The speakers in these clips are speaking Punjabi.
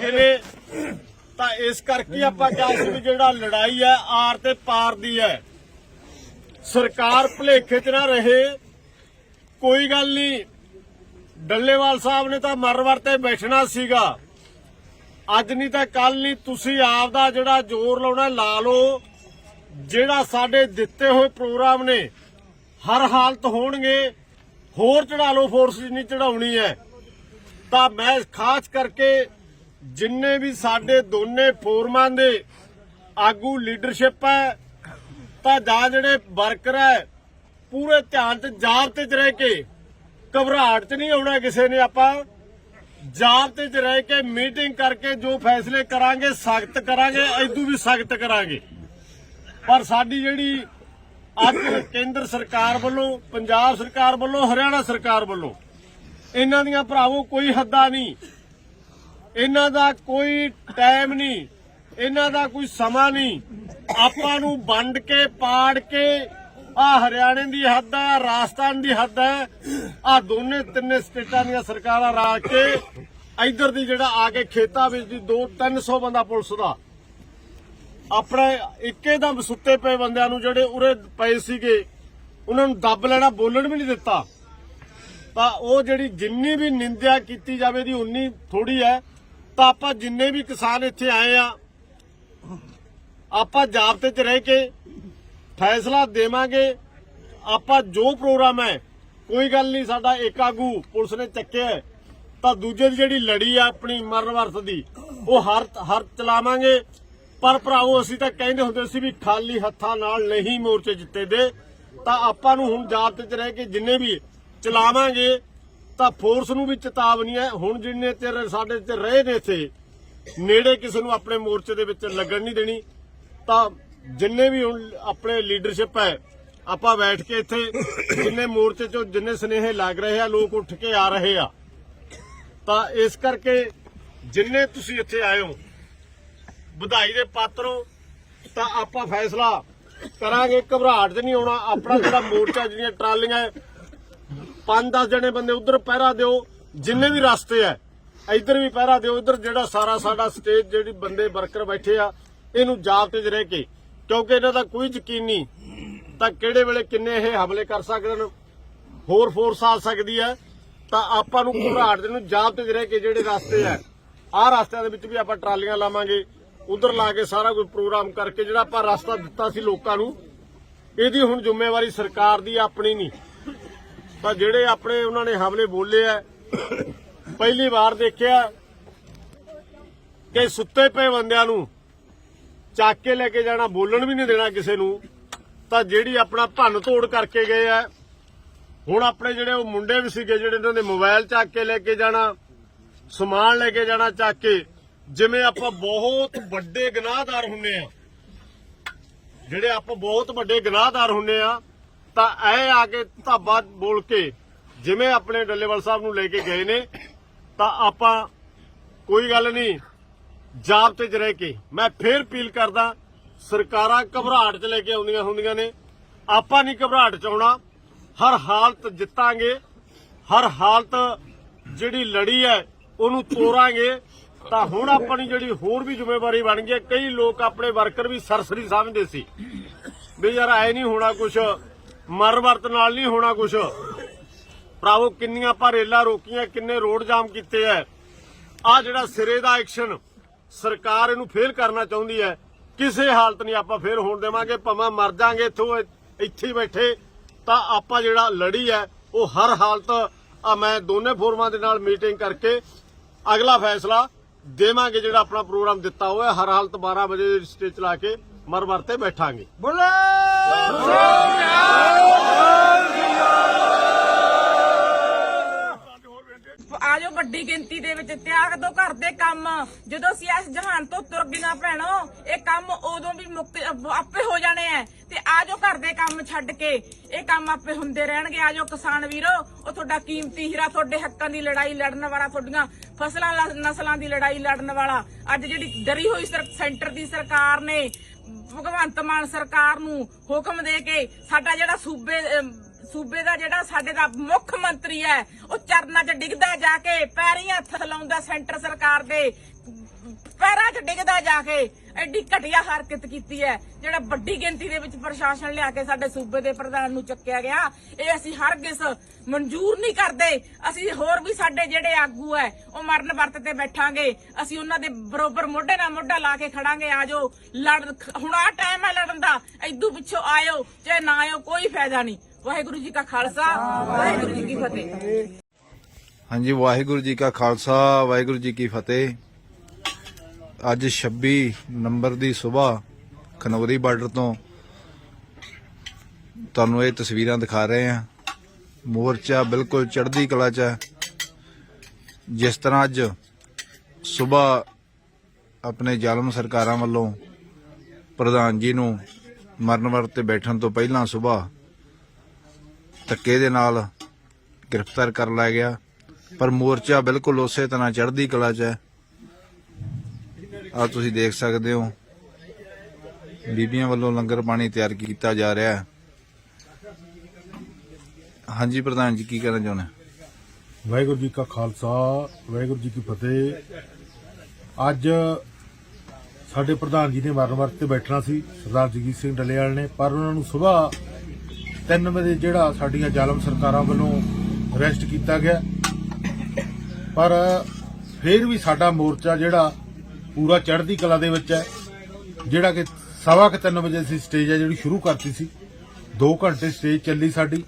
ਨੇ, ਤਾਂ ਇਸ ਕਰਕੇ ਆਪਾਂ ਕਿਹਾ ਸੀ ਵੀ ਜਿਹੜਾ ਲੜਾਈ ਹੈ, ਆਰ ਤੇ ਪਾਰ ਦੀ ਹੈ। ਸਰਕਾਰ ਭੁਲੇਖੇ 'ਚ ਨਾ ਰਹੇ। ਕੋਈ ਗੱਲ ਨਹੀਂ। ਡੱਲੇਵਾਲ ਸਾਹਿਬ ਨੇ ਤਾਂ ਮਰਵਰ ਤੇ ਬੈਠਣਾ ਸੀਗਾ। ਅੱਜ ਨਹੀਂ ਤਾਂ ਕੱਲ ਨਹੀਂ, ਤੁਸੀਂ ਆਪ ਦਾ ਜਿਹੜਾ ਜ਼ੋਰ ਲਾਉਣਾ, ਲਾ ਲਓ। ਜਿਹੜਾ ਸਾਡੇ ਦਿੱਤੇ ਹੋਏ ਪ੍ਰੋਗਰਾਮ ਨੇ, ਹਰ ਹਾਲਤ ਹੋਣਗੇ। ਹੋਰ ਚੜਾ ਲਓ, ਫੋਰਸ ਜਿੰਨੀ ਚੜਾਉਣੀ ਹੈ। ਤਾਂ ਮੈਂ ਖਾਸ ਕਰਕੇ ਜਿੰਨੇ ਵੀ ਸਾਡੇ ਦੋਨੇ ਫੋਰਮਾਂ ਦੇ ਆਗੂ ਲੀਡਰਸ਼ਿਪ ਹੈ, ਤਾਂ ਜਾਂ ਜਿਹੜੇ ਵਰਕਰ ਹੈ, ਪੂਰੇ ਧਿਆਨ ਤੇ ਜਾਬਤੇ 'ਚ ਰਹਿ ਕੇ ਘਬਰਾਹਟ 'ਚ ਨਹੀਂ ਆਉਣਾ ਕਿਸੇ ਨੇ ਆਪਾਂ। ਜਾਬਤੇ 'ਚ ਰਹਿ ਕੇ ਮੀਟਿੰਗ ਕਰਕੇ ਜੋ ਫੈਸਲੇ ਕਰਾਂਗੇ, ਸਖਤ ਕਰਾਂਗੇ ਐਦੂ ਵੀ ਸਖਤ ਕਰਾਂਗੇ। ਪਰ ਸਾਡੀ ਜਿਹੜੀ ਅੱਜ ਕੇਂਦਰ ਸਰਕਾਰ ਵੱਲੋਂ, ਪੰਜਾਬ ਸਰਕਾਰ ਵੱਲੋਂ, ਹਰਿਆਣਾ ਸਰਕਾਰ ਵੱਲੋਂ, ਇਹਨਾਂ ਦੀਆਂ ਭਰਾਵੋ ਕੋਈ ਹੱਦਾਂ ਨਹੀਂ। ਇਹਨਾਂ ਦਾ ਕੋਈ ਟਾਈਮ ਨਹੀਂ, ਇਹਨਾਂ ਦਾ ਕੋਈ ਸਮਾਂ ਨਹੀਂ। ਆਪਾਂ ਨੂੰ ਵੰਡ ਕੇ, ਪਾੜ ਕੇ, ਆ ਹਰਿਆਣੇ ਦੀ ਹੱਦ ਹੈ ਰਾਜਸਥਾਨ ਦੀ ਹੱਦ ਹੈ, ਆ ਦੋਨੇ ਤਿੰਨੇ ਸਟੇਟਾਂ ਦੀਆਂ ਸਰਕਾਰਾਂ ਰਲ ਕੇ ਇੱਧਰ ਦੀ ਜਿਹੜਾ ਆ ਕੇ ਖੇਤਾਂ ਵਿੱਚ ਦੀ 2 300 ਬੰਦਾ ਪੁਲਿਸ ਦਾ। ਆਪਣੇ ਇੱਕੇ ਦਮ ਸੁੱਤੇ ਪਏ ਬੰਦਿਆਂ ਨੂੰ ਜਿਹੜੇ ਉਰੇ ਪਏ ਸੀਗੇ, ਉਹਨਾਂ ਨੂੰ ਦੱਬ ਲੈਣਾ, ਬੋਲਣ ਵੀ ਨਹੀਂ ਦਿੱਤਾ। ਤਾਂ ਉਹ ਜਿਹੜੀ ਜਿੰਨੀ ਵੀ ਨਿੰਦਿਆ ਕੀਤੀ ਜਾਵੇ ਦੀ ਉਨੀ ਥੋੜੀ ਹੈ। ਤਾਂ ਆਪਾਂ ਜਿੰਨੇ ਵੀ ਕਿਸਾਨ ਇੱਥੇ ਆਏ ਆ, ਆਪਾਂ ਜਾਬਤੇ 'ਚ ਰਹਿ ਕੇ ਫੈਸਲਾ ਦੇਵਾਂਗੇ। ਆਪਾਂ ਜੋ ਪ੍ਰੋਗਰਾਮ ਹੈ, ਕੋਈ ਗੱਲ ਨਹੀਂ, ਸਾਡਾ ਇੱਕ ਆਗੂ ਪੁਲਿਸ ਨੇ ਚੱਕਿਆ ਤਾਂ ਦੂਜੇ ਦੀ ਜਿਹੜੀ ਲੜੀ ਆ ਆਪਣੀ ਮਰਨ ਵਰਤ ਦੀ, ਉਹ ਹਰ ਹਰ ਚਲਾਵਾਂਗੇ। ਪਰ ਭਰਾਵੋ, ਅਸੀਂ ਤਾਂ ਕਹਿੰਦੇ ਹੁੰਦੇ ਸੀ ਵੀ ਖਾਲੀ ਹੱਥਾਂ ਨਾਲ ਨਹੀਂ ਮੋਰਚੇ ਜਿੱਤੇ ਦੇ। ਤਾਂ ਆਪਾਂ ਨੂੰ ਹੁਣ ਜਾਬਤੇ 'ਚ ਰਹਿ ਕੇ ਜਿੰਨੇ ਵੀ ਚਲਾਵਾਂਗੇ ਤਾਂ ਫੋਰਸ ਨੂੰ ਵੀ ਚੇਤਾਵਨੀ ਹੈ। ਹੁਣ ਜਿੰਨੇ ਚਿਰ ਸਾਡੇ ਤੇ ਰਹੇ ਨੇ ਇੱਥੇ, ਨੇੜੇ ਕਿਸੇ ਨੂੰ ਆਪਣੇ ਮੋਰਚੇ ਦੇ ਵਿੱਚ ਲੱਗਣ ਨਹੀਂ ਦੇਣੀ, ਤਾਂ ਜਿੰਨੇ ਵੀ ਹੁਣ ਆਪਣੇ ਲੀਡਰਸ਼ਿਪ ਹੈ, ਆਪਾਂ ਬੈਠ ਕੇ ਇੱਥੇ ਜਿੰਨੇ ਮੋਰਚੇ ਚੋਂ ਜਿੰਨੇ ਸਨੇਹ ਲੱਗ ਰਹੇ ਆ, ਲੋਕ ਉੱਠ ਕੇ ਆ ਰਹੇ ਆ। ਤਾਂ ਇਸ ਕਰਕੇ ਜਿੰਨੇ ਤੁਸੀਂ ਇੱਥੇ ਆਏ ਹੋ, ਵਧਾਈ ਦੇ ਪਾਤਰ ਹੋ, ਤਾਂ ਆਪਾਂ ਫੈਸਲਾ ਕਰਾਂਗੇ। ਘਬਰਾਹਟ 'ਚ ਨਹੀਂ ਆਉਣਾ। ਆਪਣਾ ਜਿਹੜਾ ਮੋਰਚਾ, ਜਿਹੜੀਆਂ ਟਰਾਲੀਆਂ ਹੈ, ਪੰਜ 10 ਜਣੇ ਬੰਦੇ ਉਧਰ ਪਹਿਰਾ ਦਿਓ ਜਿੰਨੇ ਵੀ ਰਸਤੇ ਐ ਇੱਧਰ ਵੀ ਪਹਿਰਾ ਦਿਓ ਇੱਧਰ ਜਿਹੜਾ ਸਾਰਾ ਸਾਡਾ ਸਟੇਜ ਜਿਹੜੀ ਬੰਦੇ ਵਰਕਰ ਬੈਠੇ ਆ ਇਹਨੂੰ ਜਾਬਤੇ 'ਚ ਰਹਿ ਕੇ ਕਿਉਂਕਿ ਇਹਨਾਂ ਦਾ ਕੋਈ ਯਕੀਨ ਨਹੀਂ ਤਾਂ ਕਿਹੜੇ ਵੇਲੇ ਕਿੰਨੇ ਇਹ ਹਮਲੇ ਕਰ ਸਕਦੇ ਨੇ ਹੋਰ ਫੋਰਸ ਆ ਸਕਦੀ ਹੈ ਤਾਂ ਆਪਾਂ ਨੂੰ ਘਬਰਾਹਟ ਦੇ ਨੂੰ ਜਾਬਤੇ 'ਚ ਰਹਿ ਕੇ ਜਿਹੜੇ ਰਸਤੇ ਆ ਆਹ ਰਸਤਿਆਂ ਦੇ ਵਿੱਚ ਵੀ ਆਪਾਂ ਟਰਾਲੀਆਂ ਲਾਵਾਂਗੇ ਉਧਰ ਲਾ ਕੇ ਸਾਰਾ ਕੋਈ ਪ੍ਰੋਗਰਾਮ ਕਰਕੇ ਜਿਹੜਾ ਆਪਾਂ ਰਸਤਾ ਦਿੱਤਾ ਸੀ ਲੋਕਾਂ ਨੂੰ ਇਹਦੀ ਹੁਣ ਜ਼ਿੰਮੇਵਾਰੀ ਸਰਕਾਰ ਦੀ ਆਪਣੀ ਨਹੀਂ। ਤਾਂ ਜਿਹੜੇ ਆਪਣੇ ਉਹਨਾਂ ਨੇ ਹਮਲੇ ਬੋਲੇ ਆ, ਪਹਿਲੀ ਵਾਰ ਦੇਖਿਆ ਕਿ ਸੁੱਤੇ ਪਏ ਬੰਦਿਆਂ ਨੂੰ ਚੱਕ ਕੇ ਲੈ ਕੇ ਜਾਣਾ, ਬੋਲਣ ਵੀ ਨਹੀਂ ਦੇਣਾ ਕਿਸੇ ਨੂੰ, ਤਾਂ ਜਿਹੜੀ ਆਪਣਾ ਭੰਨ ਤੋੜ ਕਰਕੇ ਗਏ ਆ, ਹੁਣ ਆਪਣੇ ਜਿਹੜੇ ਉਹ ਮੁੰਡੇ ਵੀ ਸੀਗੇ, ਜਿਹੜੇ ਇਹਨਾਂ ਦੇ ਮੋਬਾਈਲ ਚੱਕ ਕੇ ਲੈ ਕੇ ਜਾਣਾ, ਸਮਾਨ ਲੈ ਕੇ ਜਾਣਾ ਚੱਕ ਕੇ, ਜਿਵੇਂ ਆਪਾਂ ਬਹੁਤ ਵੱਡੇ ਗੁਨਾਹਦਾਰ ਹੁੰਨੇ ਆ, ਜਿਹੜੇ ਆਪਾਂ ਬਹੁਤ ਵੱਡੇ ਗੁਨਾਹਦਾਰ ਹੁੰਨੇ ਆ ਤਾਂ ਐ ਆ ਕੇ ਧਾਬਾ ਬੋਲ ਕੇ ਜਿਵੇਂ ਆਪਣੇ ਡੱਲੇਵਾਲ ਸਾਹਿਬ ਨੂੰ ਲੈ ਕੇ ਗਏ ਨੇ, ਤਾਂ ਆਪਾਂ ਕੋਈ ਗੱਲ ਨਹੀਂ ਜਾਬਤੇ 'ਚ ਰਹਿ ਕੇ ਮੈਂ ਫੇਰ ਅਪੀਲ ਕਰਦਾ, ਸਰਕਾਰਾਂ ਘਬਰਾਹਟ 'ਚ ਲੈ ਕੇ ਆਉਂਦੀਆਂ ਹੁੰਦੀਆਂ ਨੇ। ਆਪਾਂ ਨਹੀਂ ਘਬਰਾਹਟ 'ਚ ਆਉਣਾ, ਹਰ ਹਾਲਤ ਜਿੱਤਾਂਗੇ, ਹਰ ਹਾਲਤ ਜਿਹੜੀ ਲੜੀ ਹੈ ਉਹਨੂੰ ਤੋਰਾਂਗੇ, ਤਾਂ ਹੁਣ ਆਪਣੀ ਜਿਹੜੀ ਹੋਰ ਵੀ ਜ਼ਿੰਮੇਵਾਰੀ ਬਣ ਗਈ ਕਈ ਲੋਕ ਆਪਣੇ ਵਰਕਰ ਵੀ ਸਰਸਰੀ ਸਮਝਦੇ ਸੀ, ਵੀ ਯਾਰ ਐ ਨਹੀਂ ਹੋਣਾ ਕੁਛ ਮਰ ਵਰਤ ਨਾਲ ਨਹੀਂ ਹੋਣਾ ਕੁਛ। ਭਰਾਵੋ, ਕਿੰਨੀਆਂ ਆਪਾਂ ਰੋਕੀਆਂ, ਕਿੰਨੇ ਰੋਡ ਜਾਮ ਕੀਤੇ ਐ। ਆ ਜਿਹੜਾ ਸਿਰੇ ਦਾ ਐਕਸ਼ਨ ਸਰਕਾਰ ਇਹਨੂੰ ਫੇਲ ਕਰਨਾ ਚਾਹੁੰਦੀ ਹੈ ਕਿਸੇ ਹਾਲਤ ਨਹੀਂ ਆਪਾਂ ਫੇਲ ਹੋਣ ਦੇਵਾਂਗੇ, ਭਾਵੇਂ ਮਰ ਜਾਾਂਗੇ ਇੱਥੋਂ ਇੱਥੇ ਬੈਠੇ। ਤਾਂ ਆਪਾਂ ਜਿਹੜਾ ਲੜੀ ਹੈ ਉਹ ਹਰ ਹਾਲਤ, ਆ ਮੈਂ ਦੋਨੇ ਫੋਰਮਾਂ ਦੇ ਨਾਲ ਮੀਟਿੰਗ ਕਰਕੇ ਅਗਲਾ ਫੈਸਲਾ ਦੇਵਾਂਗੇ ਜਿਹੜਾ ਆਪਣਾ ਪ੍ਰੋਗਰਾਮ ਦਿੱਤਾ ਹੋਇਆ। ਹਰ ਹਾਲਤ 12 ਵਜੇ ਸਟੇਜ ਚਲਾ ਕੇ ਮਰ ਮਰ ਤੇ ਬੈਠਾਂਗੇ ਆਜੋ ਵੱਡੀ ਗਿਣਤੀ ਦੇ ਵਿੱਚ ਤਿਆਗ ਦੋ ਘਰ ਦੇ ਕੰਮ। ਜਦੋਂ ਅਸੀਂ ਇਸ ਜਹਾਨ ਤੋਂ ਤੁਰ ਗਈਆਂ ਭੈਣੋ, ਇਹ ਕੰਮ ਉਦੋਂ ਵੀ ਮੁਕਤ ਆਪੇ ਹੋ ਜਾਣੇ ਐ। ਤੇ ਆਜੋ ਘਰ ਦੇ ਕੰਮ ਛੱਡ ਕੇ। ਇਹ ਕੰਮ ਆਪੇ ਹੁੰਦੇ ਰਹਿਣਗੇ। ਆਜੋ ਕਿਸਾਨ ਵੀਰੋ, ਉਹ ਤੁਹਾਡਾ ਕੀਮਤੀ ਹੀਰਾ, ਤੁਹਾਡੇ ਹੱਕਾਂ ਦੀ ਲੜਾਈ ਲੜਨ ਵਾਲਾ, ਤੁਹਾਡੀਆਂ ਫਸਲਾਂ ਨਸਲਾਂ ਦੀ ਲੜਾਈ ਲੜਨ ਵਾਲਾ। ਅੱਜ ਜਿਹੜੀ ਡਰੀ ਹੋਈ ਸੈਂਟਰ ਦੀ ਸਰਕਾਰ ਨੇ ਭਗਵੰਤ ਮਾਨ ਸਰਕਾਰ ਨੂੰ ਹੁਕਮ ਦੇ ਕੇ ਸਾਡਾ ਜਿਹੜਾ ਸੂਬੇ ਸੂਬੇ ਦਾ ਜਿਹੜਾ ਸਾਡੇ ਦਾ ਮੁੱਖ ਮੰਤਰੀ ਹੈ, ਉਹ ਚਰਨਾਂ 'ਚ ਡਿੱਗਦਾ ਜਾ ਕੇ, ਪੈਰੀਂ ਹੱਥ ਲਾਉਂਦਾ ਸੈਂਟਰ ਸਰਕਾਰ ਦੇ, ਪੈਰਾਂ 'ਚ ਡਿੱਗਦਾ ਜਾ ਕੇ। ਐਡੀ ਘਟੀਆ ਹਰਕਤ ਕੀਤੀ ਹੈ, ਜਿਹੜਾ ਵੱਡੀ ਗਿਣਤੀ ਦੇ ਵਿੱਚ ਪ੍ਰਸ਼ਾਸਨ ਲਿਆ ਕੇ ਸਾਡੇ ਸੂਬੇ ਦੇ ਪ੍ਰਧਾਨ ਨੂੰ ਚੱਕਿਆ ਗਿਆ। ਇਹ ਅਸੀਂ ਹਰਗਿਜ਼ ਮਨਜ਼ੂਰ ਨਹੀਂ ਕਰਦੇ। ਅਸੀਂ ਹੋਰ ਵੀ ਸਾਡੇ ਜਿਹੜੇ ਆਗੂ ਹੈ, ਉਹ ਮਰਨ ਵਰਤ ਤੇ ਬੈਠਾਂਗੇ। ਅਸੀਂ ਉਹਨਾਂ ਦੇ ਬਰੋਬਰ ਮੋਢੇ ਨਾਲ ਮੋਢਾ ਲਾ ਕੇ ਖੜਾਂਗੇ ਆਜੋ ਲੜ ਹੁਣ ਆ ਟਾਈਮ ਹੈ ਲੜਨ ਦਾ। ਐਦੂ ਪਿੱਛੋਂ ਆਇਓ, ਚਾਹੇ ਨਾ ਆਇਓ, ਕੋਈ ਫਾਇਦਾ ਨਹੀਂ। ਵਾਹਿਗੁਰੂ ਜੀ ਕਾ ਖਾਲਸਾ, ਵਾਹਿਗੁਰੂ ਜੀ ਕੀ ਫਤਿਹ। ਹਾਂਜੀ, ਵਾਹਿਗੁਰੂ ਜੀ ਕਾ ਖਾਲਸਾ, ਵਾਹਿਗੁਰੂ ਜੀ ਕੀ ਫਤਿਹ। ਅੱਜ 26 ਨੰਬਰ ਦੀ ਸਵੇਰ ਖਨੌਰੀ ਬਾਰਡਰ ਤੋਂ ਤੁਹਾਨੂੰ ਇਹ ਤਸਵੀਰਾਂ ਦਿਖਾ ਰਹੇ ਹਾਂ। ਮੋਰਚਾ ਬਿਲਕੁਲ ਚੜ੍ਹਦੀ ਕਲਾ 'ਚ ਹੈ। ਜਿਸ ਤਰ੍ਹਾਂ ਅੱਜ ਸਵੇਰ ਆਪਣੇ ਜ਼ਾਲਮ ਸਰਕਾਰਾਂ ਵੱਲੋਂ ਪ੍ਰਧਾਨ ਜੀ ਨੂੰ ਮਰਨ ਵਰਤ ਤੇ ਬੈਠਣ ਤੋਂ ਪਹਿਲਾਂ ਸਵੇਰ ਧੱਕੇ ਦੇ ਨਾਲ ਗ੍ਰਿਫਤਾਰ ਕਰ ਲਿਆ ਗਿਆ। ਪਰ ਮੋਰਚਾ ਬਿਲਕੁਲ ਉਸੇ ਤਰ੍ਹਾਂ ਚੜ੍ਹਦੀ ਕਲਾ 'ਚ ਹੈ। ਆ ਤੁਸੀਂ ਦੇਖ ਸਕਦੇ ਹੋ। ਬੀਬੀਆਂ ਵੱਲੋਂ ਲੰਗਰ ਪਾਣੀ ਤਿਆਰ ਕੀਤਾ ਜਾ ਰਿਹਾ ਹੈ। ਹਾਂਜੀ ਪ੍ਰਧਾਨ ਜੀ, ਕੀ ਕਹਿਣਾ ਚਾਹੁੰਦੇ ਵਾਹਿਗੁਰੂ ਜੀ ਕਾ ਖਾਲਸਾ, ਵਾਹਿਗੁਰੂ ਜੀ ਕੀ ਫਤਿਹ। ਅੱਜ ਸਾਡੇ ਪ੍ਰਧਾਨ ਜੀ ਨੇ ਮਰਨ ਵਰਤ ਤੇ ਬੈਠਣਾ ਸੀ, ਸਰਦਾਰ ਜਗਜੀਤ ਸਿੰਘ ਡੱਲੇਵਾਲ ਨੇ, ਪਰ ਉਹਨਾਂ ਨੂੰ ਸਵੇਰ 3 ਵਜੇ ਜਿਹੜਾ ਸਾਡੀਆਂ ਜ਼ਾਲਮ ਸਰਕਾਰਾਂ ਵੱਲੋਂ ਅਰੈਸਟ ਕੀਤਾ ਗਿਆ। ਪਰ ਫਿਰ ਵੀ ਸਾਡਾ ਮੋਰਚਾ ਜਿਹੜਾ ਪੂਰਾ ਚੜ੍ਹਦੀ ਕਲਾ ਦੇ ਵਿੱਚ ਹੈ। ਜਿਹੜਾ ਕਿ ਸਵਾ ਕੁ ਤਿੰਨ ਵਜੇ ਅਸੀਂ ਸਟੇਜ ਹੈ ਜਿਹੜੀ ਸ਼ੁਰੂ ਕਰਤੀ ਸੀ। 2 ਘੰਟੇ ਸਟੇਜ ਚੱਲੀ ਸਾਡੀ।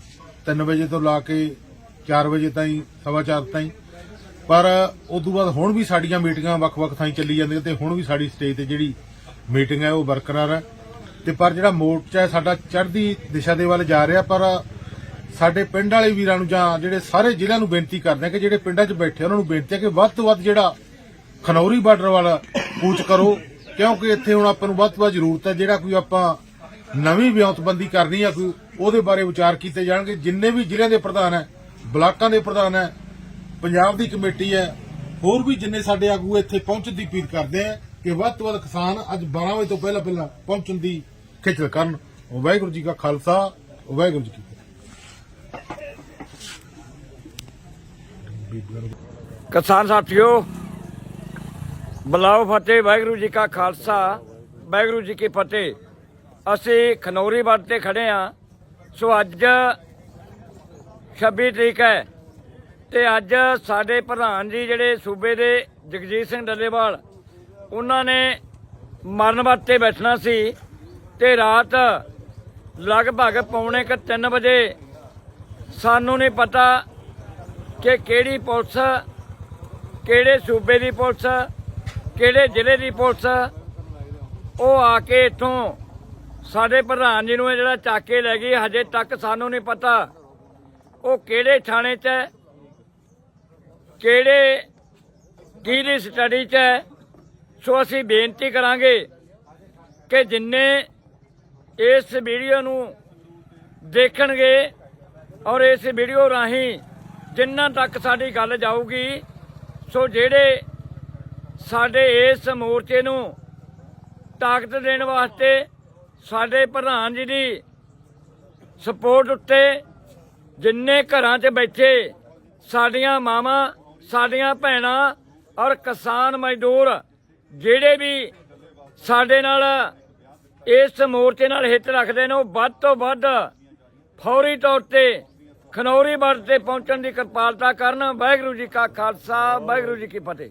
3 ਵਜੇ ਤੋਂ ਲਾ ਕੇ 4 ਵਜੇ ਤਾਈਂ, ਸਵਾ ਚਾਰ ਤਾਈਂ। ਪਰ ਉਸ ਤੋਂ ਬਾਅਦ ਹੁਣ ਵੀ ਸਾਡੀਆਂ ਮੀਟਿੰਗਾਂ ਵੱਖ-ਵੱਖ ਥਾਈਂ ਚੱਲੀ ਜਾਂਦੀਆਂ ਤੇ ਹੁਣ ਵੀ ਸਾਡੀ ਸਟੇਜ ਤੇ ਜਿਹੜੀ ਮੀਟਿੰਗ ਹੈ ਉਹ ਬਰਕਰਾਰ ਹੈ। ਤੇ ਪਰ ਜਿਹੜਾ ਮੋਰਚਾ ਹੈ, ਸਾਡਾ ਚੜ੍ਹਦੀ ਦਿਸ਼ਾ ਦੇ ਵੱਲ ਜਾ ਰਿਹਾ, ਪਰ ਸਾਡੇ ਪਿੰਡ ਵਾਲੇ ਵੀਰਾਂ ਨੂੰ ਜਾਂ ਜਿਹੜੇ ਸਾਰੇ ਜ਼ਿਲ੍ਹਿਆਂ ਨੂੰ ਬੇਨਤੀ ਕਰਦੇ ਆ ਕਿ ਜਿਹੜੇ ਪਿੰਡਾਂ 'ਚ ਬੈਠੇ ਉਹਨਾਂ ਨੂੰ ਬੇਨਤੀ ਹੈ ਕਿ ਵੱਧ ਤੋਂ ਵੱਧ ਜਿਹੜਾ ਖਨੌਰੀ ਬਾਰਡਰ ਵਾਲਾ ਕੂਚ ਕਰੋ, ਕਿਉਂਕਿ ਇੱਥੇ ਹੁਣ ਆਪਾਂ ਨੂੰ ਵੱਧ ਤੋਂ ਵੱਧ ਜ਼ਰੂਰਤ ਹੈ, ਜਿਹੜਾ ਕੋਈ ਆਪਾਂ ਨਵੀਂ ਵਿਉਂਤਬੰਦੀ ਕਰਨੀ ਆ, ਕੋਈ ਉਹਦੇ ਬਾਰੇ ਵਿਚਾਰ ਕੀਤੇ ਜਾਣਗੇ। ਜਿੰਨੇ ਵੀ ਜ਼ਿਲ੍ਹਿਆਂ ਦੇ ਪ੍ਰਧਾਨ ਹੈ, ਬਲਾਕਾਂ ਦੇ ਪ੍ਰਧਾਨ ਹੈ, ਪੰਜਾਬ ਦੀ ਕਮੇਟੀ ਹੈ, ਹੋਰ ਵੀ ਜਿੰਨੇ ਸਾਡੇ ਆਗੂ ਇੱਥੇ ਪਹੁੰਚਣ ਦੀ ਅਪੀਲ ਕਰਦੇ ਆ ਕਿ ਵੱਧ ਤੋਂ ਵੱਧ ਕਿਸਾਨ ਅੱਜ 12 ਵਜੇ ਤੋਂ ਪਹਿਲਾਂ ਪਹਿਲਾਂ ਪਹੁੰਚਣ ਦੀ ਖਿੱਚਲ ਕਰਨ। ਵਾਹਿਗੁਰੂ ਜੀ ਕਾ ਖਾਲਸਾ, ਵਾਹਿਗੁਰੂ ਜੀ ਕੀ ਫਤਿਹ। ਕਿਸਾਨ ਸਾਥੀਓ ਬਲਾਓ ਫਤਿਹ, ਵਾਹਿਗੁਰੂ ਜੀ ਕਾ ਖਾਲਸਾ, ਵਾਹਿਗੁਰੂ ਜੀ ਕੀ ਫਤਿਹ। ਅਸੀਂ ਖਨੌਰੀ ਵੱਡ ਤੇ ਖੜੇ ਆ ਸੋ ਅੱਜ 26 ਤਰੀਕ ਹੈ ਤੇ ਅੱਜ ਸਾਡੇ ਪ੍ਰਧਾਨ ਜੀ ਜਿਹੜੇ ਸੂਬੇ ਦੇ ਜਗਜੀਤ ਸਿੰਘ ਡੱਲੇਵਾਲ, ਉਹਨਾਂ ਨੇ ਮਰਨ ਵੱਤ ਤੇ ਬੈਠਣਾ ਸੀ ਤੇ ਰਾਤ ਲਗਭਗ ਪੌਣੇ ਕੁ 3 ਵਜੇ ਸਾਨੂੰ ਨਹੀਂ ਪਤਾ ਕਿ ਕਿਹੜੀ ਪੁਲਿਸ, ਕਿਹੜੇ ਸੂਬੇ ਦੀ ਪੁਲਿਸ ਕਿਹੜੇ ਜ਼ਿਲ੍ਹੇ ਦੀ ਪੁਲਿਸ ਉਹ ਆ ਕੇ ਇੱਥੋਂ ਸਾਡੇ ਪ੍ਰਧਾਨ ਜੀ ਨੂੰ ਇਹ ਜਿਹੜਾ ਚੱਕ ਕੇ ਲੈ ਗਈ, ਹਜੇ ਤੱਕ ਸਾਨੂੰ ਨਹੀਂ ਪਤਾ। ਉਹ ਕਿਹੜੇ ਥਾਣੇ 'ਚ ਹੈ? ਕਿਹੜੇ, ਕਿਹਦੀ ਸਟੱਡੀ 'ਚ ਹੈ? ਸੋ ਅਸੀਂ ਬੇਨਤੀ ਕਰਾਂਗੇ ਕਿ ਜਿੰਨੇ ਇਸ ਵੀਡੀਓ ਨੂੰ ਦੇਖਣਗੇ ਔਰ ਇਸ ਵੀਡੀਓ ਰਾਹੀਂ ਜਿੰਨਾਂ ਤੱਕ ਸਾਡੀ ਗੱਲ ਜਾਊਗੀ, ਸੋ ਜਿਹੜੇ ਸਾਡੇ ਇਸ ਮੋਰਚੇ ਨੂੰ ਤਾਕਤ ਦੇਣ ਵਾਸਤੇ ਸਾਡੇ ਪ੍ਰਧਾਨ ਜੀ ਦੀ ਸਪੋਰਟ ਉੱਤੇ ਜਿੰਨੇ ਘਰਾਂ 'ਚ ਬੈਠੇ ਸਾਡੀਆਂ ਮਾਵਾਂ, ਸਾਡੀਆਂ ਭੈਣਾਂ ਔਰ ਕਿਸਾਨ ਮਜ਼ਦੂਰ ਜਿਹੜੇ ਵੀ ਸਾਡੇ ਨਾਲ ਇਸ ਮੋਰਚੇ ਨਾਲ ਹਿੱਤ ਰੱਖਦੇ ਨੇ, ਉਹ ਵੱਧ ਤੋਂ ਵੱਧ ਫੌਰੀ ਤੌਰ ਤੇ ਖਨੌਰੀ ਬਾਰਡਰ ਤੇ ਪਹੁੰਚਣ ਦੀ ਕਿਰਪਾਲਤਾ ਕਰਨ। ਵਾਹਿਗੁਰੂ ਜੀ ਕਾ ਖਾਲਸਾ, ਵਾਹਿਗੁਰੂ ਜੀ ਕੀ ਫਤਿਹ।